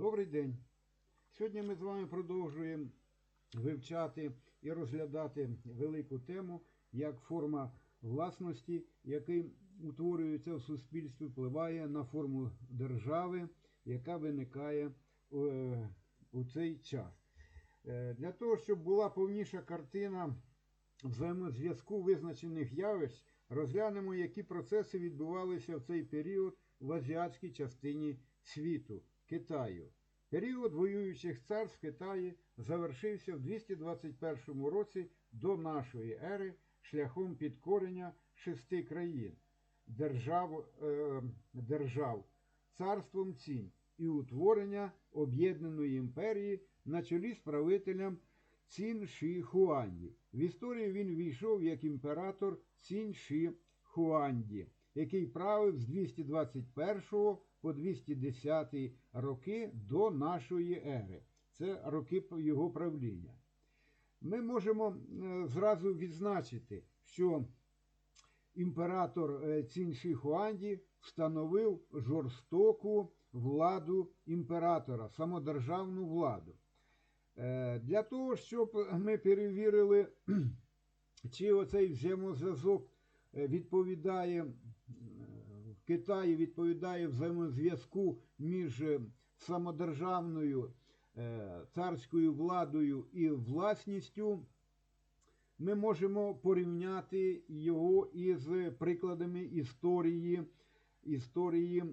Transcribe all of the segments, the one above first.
Добрий день. Сьогодні ми з вами продовжуємо вивчати і розглядати велику тему як форма власності, який утворюється в суспільстві, впливає на форму держави, яка виникає е, у цей час. Е, Для того, щоб була повніша картина взаємозв'язку визначених явищ, розглянемо, які процеси відбувалися в цей період в азіатській частині світу Китаю. Період воюючих царств Китаї завершився в 221 році до нашої ери шляхом підкорення шести країн держав, е, держав царством цінь і утворення об'єднаної імперії на чолі з правителем Цін Ші Хуанді. В історію він війшов як імператор Цін Ші Хуанді, який правив з 221 по 210 роки до нашої ери. Це роки його правління. Ми можемо зразу відзначити, що імператор е, Цін Ші Хуанді встановив жорстоку владу імператора, самодержавну владу. Е, Для того, щоб ми перевірили, чи оцей взаємозв'язок е, відповідає в Китаї відповідає взаємозв'язку між самодержавною царською владою і власністю, ми можемо порівняти його із прикладами історії історії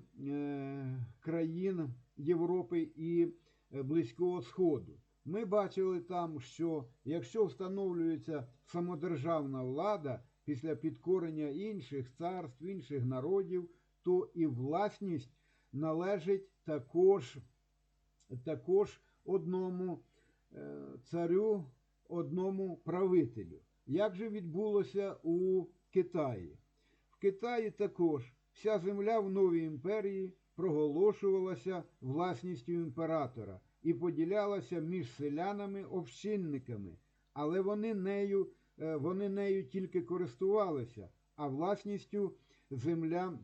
країн Європи і Близького Сходу. Ми бачили там, що якщо встановлюється самодержавна влада після підкорення інших царств, інших народів, то і власність належить також, також одному царю, одному правителю. Як же відбулося у Китаї? В Китаї також вся земля в новій імперії проголошувалася власністю імператора і поділялася між селянами-общинниками, але вони нею, вони нею тільки користувалися, а власністю земля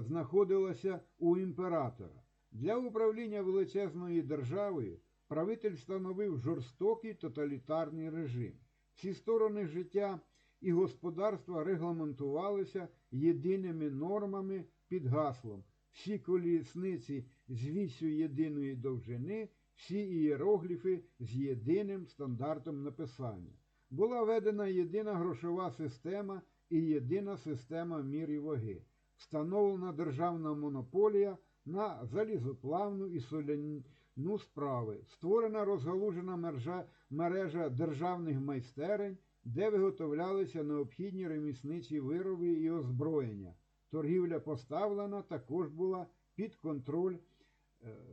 знаходилася у імператора. Для управління величезною державою правитель встановив жорстокий тоталітарний режим. Всі сторони життя і господарства регламентувалися єдиними нормами під гаслом. Всі колісниці з вісю єдиної довжини, всі ієрогліфи з єдиним стандартом написання. Була введена єдина грошова система і єдина система мір і ваги. Встановлена державна монополія на залізоплавну і соляну справи. Створена розгалужена мережа, мережа державних майстерень, де виготовлялися необхідні ремісничі вироби і озброєння. Торгівля поставлена також була під контроль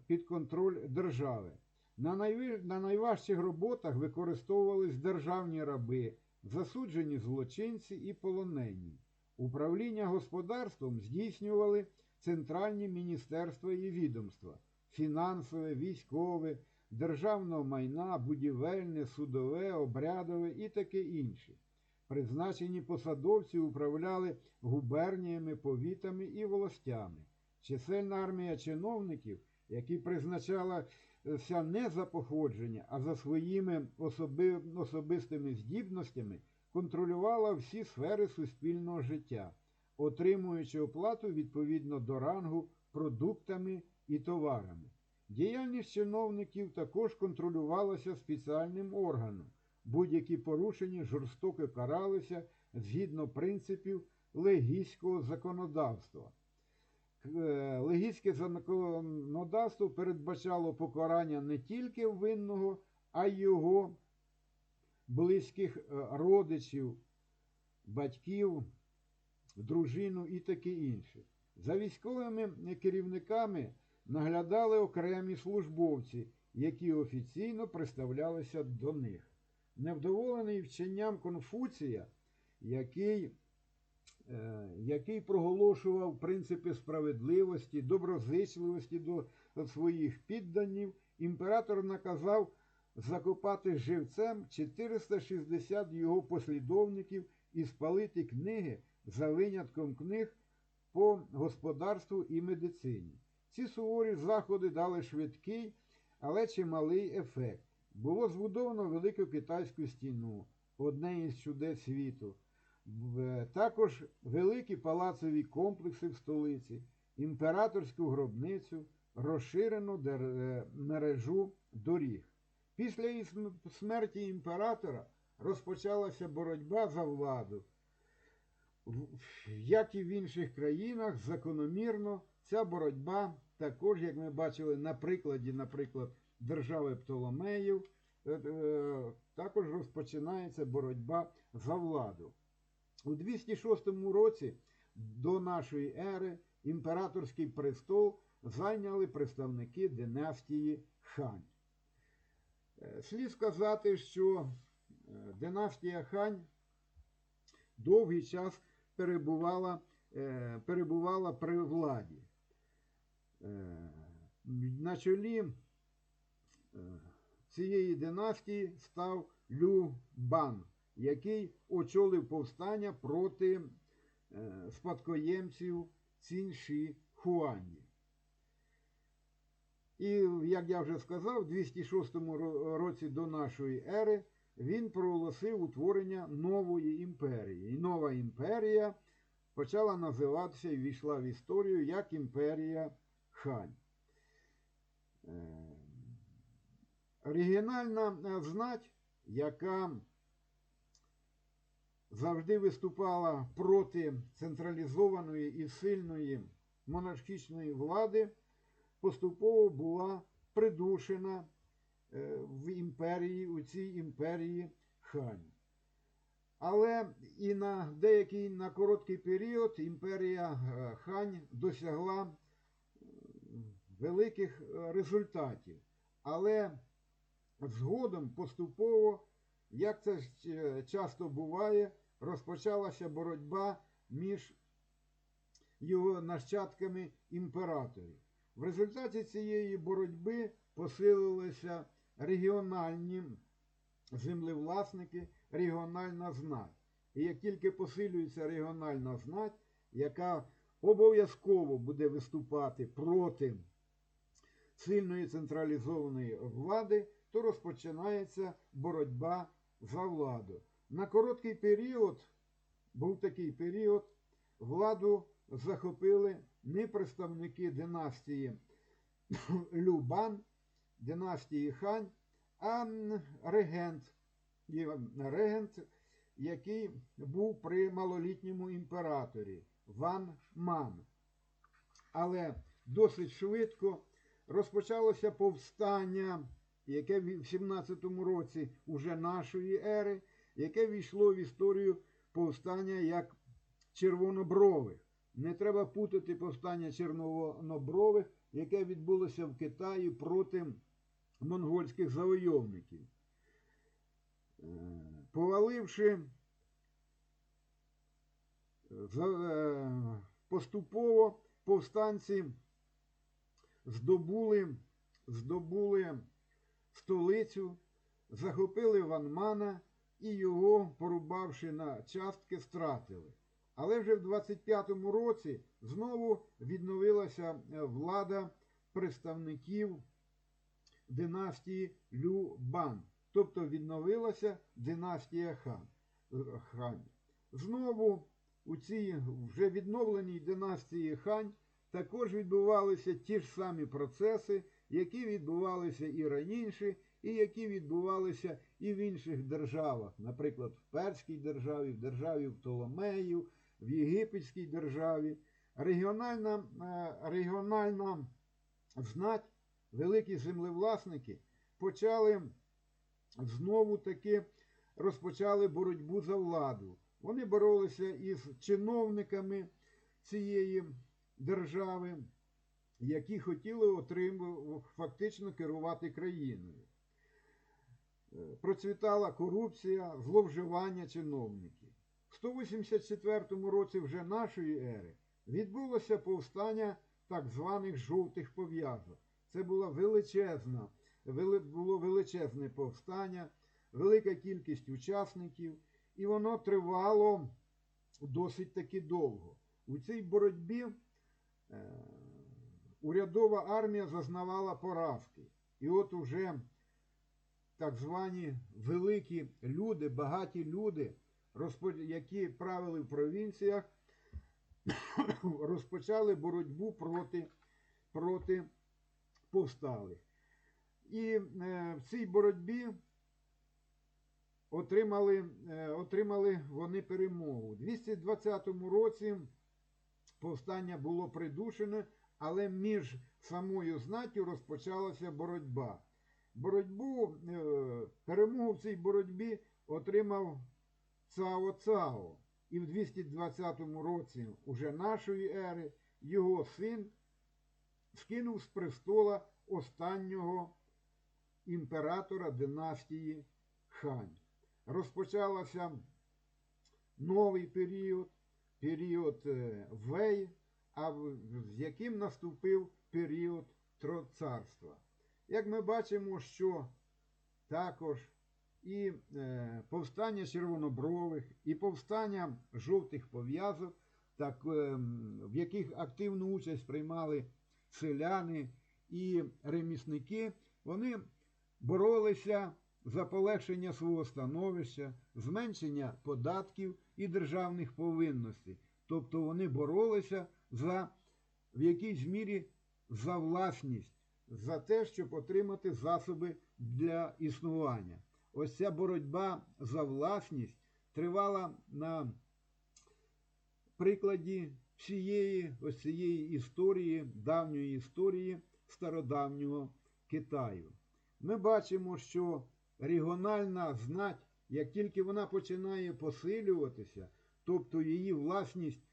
під контроль держави. На. На найважчих роботах використовувались державні раби, засуджені злочинці і полонені. Управління господарством здійснювали центральні міністерства і відомства, фінансове, військове, державного майна, будівельне, судове, обрядове і таке інше. Призначені посадовці управляли губерніями, повітами і волостями. Чисельна армія чиновників, які призначалася не за походження, а за своїми особи, особистими здібностями, контролювала всі сфери суспільного життя, отримуючи оплату відповідно до рангу продуктами і товарами. Діяльність чиновників також контролювалася спеціальним органом. Будь-які порушення жорстоко каралися згідно принципів легійського законодавства. Легійське законодавство передбачало покарання не тільки винного, а й його близьких родичів, батьків, дружину і таке інше. За військовими керівниками наглядали окремі службовці, які офіційно представлялися до них. Невдоволений вченням Конфуція, який який проголошував принципи справедливості, доброзичливості до своїх підданів, імператор наказав закопати живцем 460 його послідовників і спалити книги за винятком книг по господарству і медицині. Ці суворі заходи дали швидкий, але чималий ефект. Було збудовано Велику Китайську стіну, одне із чудес світу. Також великі палацові комплекси в столиці, імператорську гробницю, розширену е, мережу доріг. Після смерті імператора розпочалася боротьба за владу. Як і в інших країнах, закономірно ця боротьба також, як ми бачили на прикладі, наприклад, держави Птоломеїв, е, е, також розпочинається боротьба за владу. У 206 році до нашої ери імператорський престол зайняли представники династії Хань. Е, Слід сказати, що е, династія Хань довгий час перебувала, е, перебувала при владі. На чолі цієї династії став Лю Бан, який очолив повстання проти спадкоємців Цінші Хуані. І, як я вже сказав, в 206 році до нашої ери він проголосив утворення нової імперії. І нова імперія почала називатися і війшла в історію як імперія Хань. Е, Оригінальна е, знать, яка завжди виступала проти централізованої і сильної монархічної влади, поступово була придушена е, в імперії, у цій імперії Хань. Але і на деякий на короткий період імперія е, Хань досягла великих е, результатів. Але згодом поступово, як це часто буває, розпочалася боротьба між його нащадками імператорів. В результаті цієї боротьби посилилися регіональні землевласники, регіональна знать. І як тільки посилюється регіональна знать, яка обов'язково буде виступати проти сильної централізованої влади, то розпочинається боротьба за владу. На короткий період, був такий період, владу захопили не представники династії Любан, династії Хань, а регент, регент, який був при малолітньому імператорі Ван Ман. Але досить швидко розпочалося повстання, яке в 17 році уже нашої ери, яке війшло в історію повстання як червонобрових. Не треба путати повстання червонобрових, яке відбулося в Китаї проти монгольських завойовників. Е, Поваливши е, поступово повстанці здобули, здобули столицю, захопили Ванмана і його, порубавши на частки, стратили. Але вже в 25-му році знову відновилася е, влада представників династії Любан. Тобто відновилася династія Хан. е, Хань. Знову у цій вже відновленій династії Хань також відбувалися ті ж самі процеси, які відбувалися і раніше, і які відбувалися і в інших державах, наприклад, в Перській державі, в державі Птоломеїв, в Єгипетській державі. Регіональна, е, регіональна знать, великі землевласники почали знову таки розпочали боротьбу за владу. Вони боролися із чиновниками цієї держави, які хотіли отримувати фактично керувати країною. Е, Процвітала корупція, зловживання чиновників. В 184 році вже нашої ери відбулося повстання так званих жовтих пов'язок. Це була величезна, було величезне повстання, велика кількість учасників, і воно тривало досить таки довго. У цій боротьбі е, урядова армія зазнавала поразки. І от уже так звані великі люди, багаті люди, які правили в провінціях, розпочали боротьбу проти, проти повсталих. І е, в цій боротьбі отримали, е, отримали вони перемогу. У 220 році повстання було придушене, але між самою знаттю розпочалася боротьба. Боротьбу, е, перемогу в цій боротьбі отримав Цао Цао. І в 220 році уже нашої ери його син скинув з престола останнього імператора династії Хань. Розпочалося новий період, період е, Вей, а з яким наступив період Троцарства. Як ми бачимо, що також і е, повстання червонобрових, і повстання жовтих пов'язок, так, е, в яких активну участь приймали селяни і ремісники, вони боролися за полегшення свого становища, зменшення податків і державних повинностей. Тобто вони боролися за в якійсь мірі за власність, за те, щоб отримати засоби для існування. Ось ця боротьба за власність тривала на прикладі всієї ось цієї історії, давньої історії стародавнього Китаю. Ми бачимо, що регіональна знать, як тільки вона починає посилюватися, тобто її власність,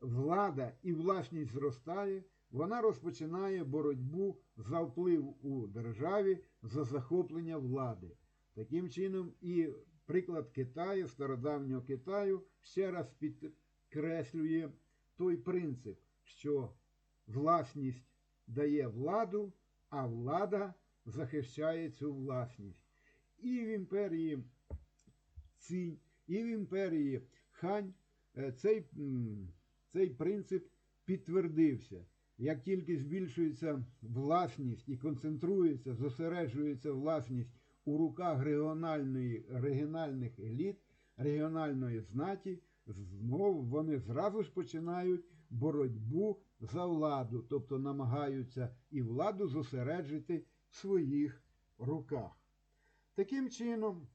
влада і власність зростає, вона розпочинає боротьбу за вплив у державі, за захоплення влади. Таким чином, і приклад Китаю, стародавнього Китаю, ще раз підкреслює той принцип, що власність дає владу, а влада захищає цю власність. І в імперії Цінь, і в імперії Хань е, цей, цей принцип підтвердився. Як тільки збільшується власність і концентрується, зосереджується власність у руках регіональної, регіональних еліт, регіональної знаті, знову вони зразу ж починають боротьбу за владу, тобто намагаються і владу зосереджити в своїх руках. Таким чином,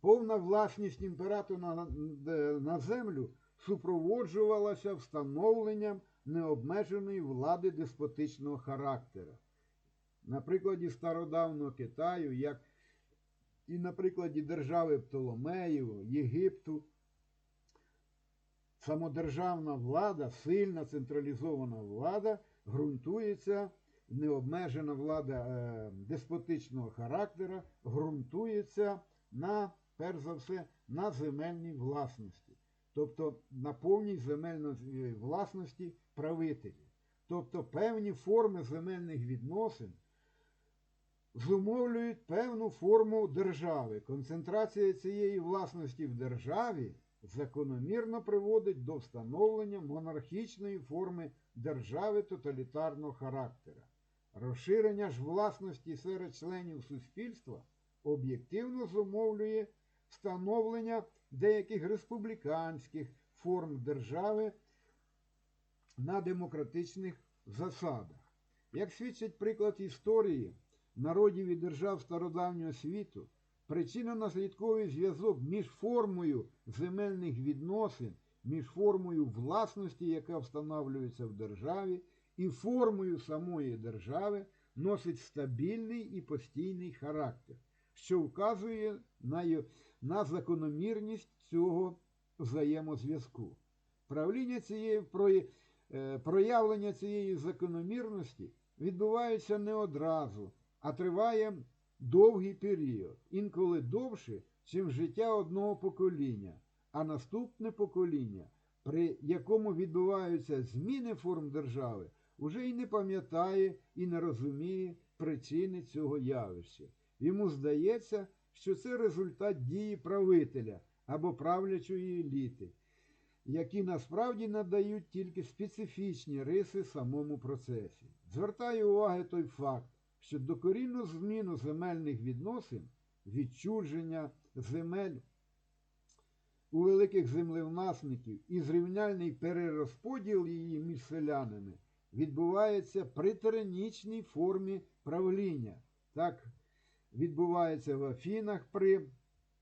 повна власність імператора на, на землю супроводжувалася встановленням необмеженої влади деспотичного характера. На прикладі стародавнього Китаю, як і на прикладі держави Птоломеїв, Єгипту, самодержавна влада, сильна централізована влада ґрунтується, необмежена влада е, деспотичного характера, ґрунтується на, перш за все, на земельній власності, тобто на повній земельної власності правителів. Тобто певні форми земельних відносин зумовлюють певну форму держави. Концентрація цієї власності в державі закономірно приводить до встановлення монархічної форми держави тоталітарного характера. Розширення ж власності серед членів суспільства об'єктивно зумовлює встановлення деяких республіканських форм держави на демократичних засадах. Як свідчить приклад історії народів і держав стародавнього світу, причинно-наслідковий зв'язок між формою земельних відносин, між формою власності, яка встановлюється в державі, і формою самої держави носить стабільний і постійний характер, що вказує на, на закономірність цього взаємозв'язку. Правління цієї е, проявлення цієї закономірності відбувається не одразу, а триває довгий період, інколи довше, чим життя одного покоління, а наступне покоління, при якому відбуваються зміни форм держави, уже й не пам'ятає і не розуміє причини цього явища. Йому здається, що це результат дії правителя або правлячої еліти, які насправді надають тільки специфічні риси самому процесі. Звертає уваги той факт, що докорінну зміну земельних відносин, відчуження земель у великих землевласників і зрівняльний перерозподіл її між селянами відбувається при тиранічній формі правління. Так відбувається в Афінах при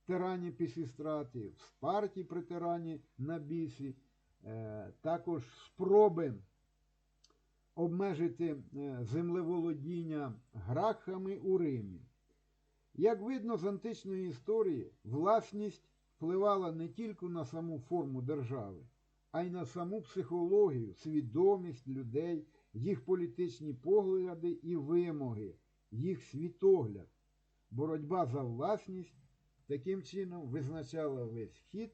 тирані Пісістрати, в Спарті при тирані Набісі, е, також спроби обмежити е, землеволодіння гракхами у Римі. Як видно з античної історії, власність впливала не тільки на саму форму держави, а й на саму психологію, свідомість людей, їх політичні погляди і вимоги, їх світогляд. Боротьба за власність таким чином визначала весь хід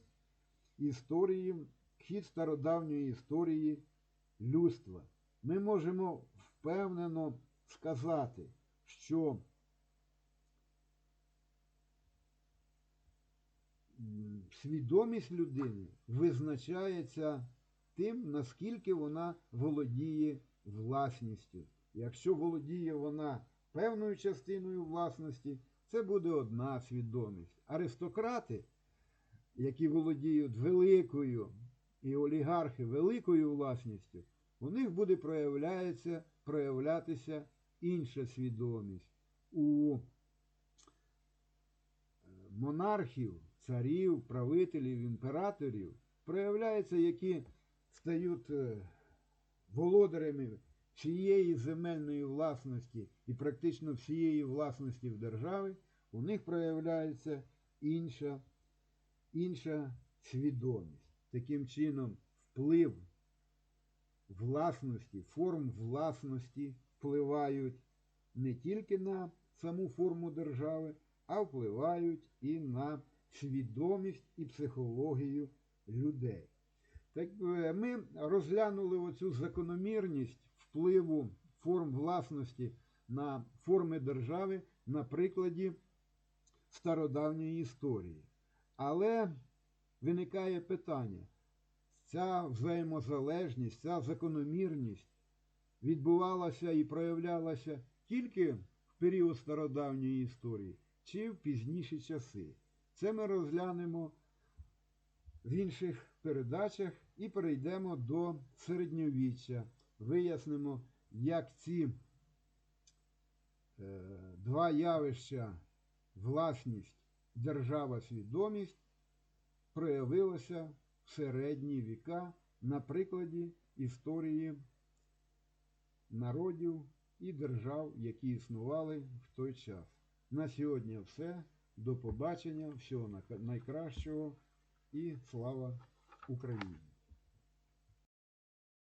історії, хід стародавньої історії людства. Ми можемо впевнено сказати, що свідомість людини визначається тим, наскільки вона володіє власністю. Якщо володіє вона певною частиною власності, це буде одна свідомість. Аристократи, які володіють великою і олігархи великою власністю, у них буде проявляється, проявлятися інша свідомість. У е, монархів, царів, правителів, імператорів проявляється, які стають е, володарями всієї земельної власності і практично всієї власності в державі, у них проявляється інша, інша свідомість. Таким чином, вплив власності, форм власності впливають не тільки на саму форму держави, а впливають і на свідомість і психологію людей. Так е, ми розглянули оцю закономірність впливу форм власності на форми держави на прикладі стародавньої історії. Але виникає питання, ця взаємозалежність, ця закономірність відбувалася і проявлялася тільки в період стародавньої історії чи в пізніші часи. Це ми розглянемо в інших передачах і перейдемо до середньовіччя. Вияснимо, як ці е, два явища власність, держава, свідомість проявилося в середні віка на прикладі історії народів і держав, які існували в той час. На сьогодні все. До побачення, всього найкращого і слава Україні!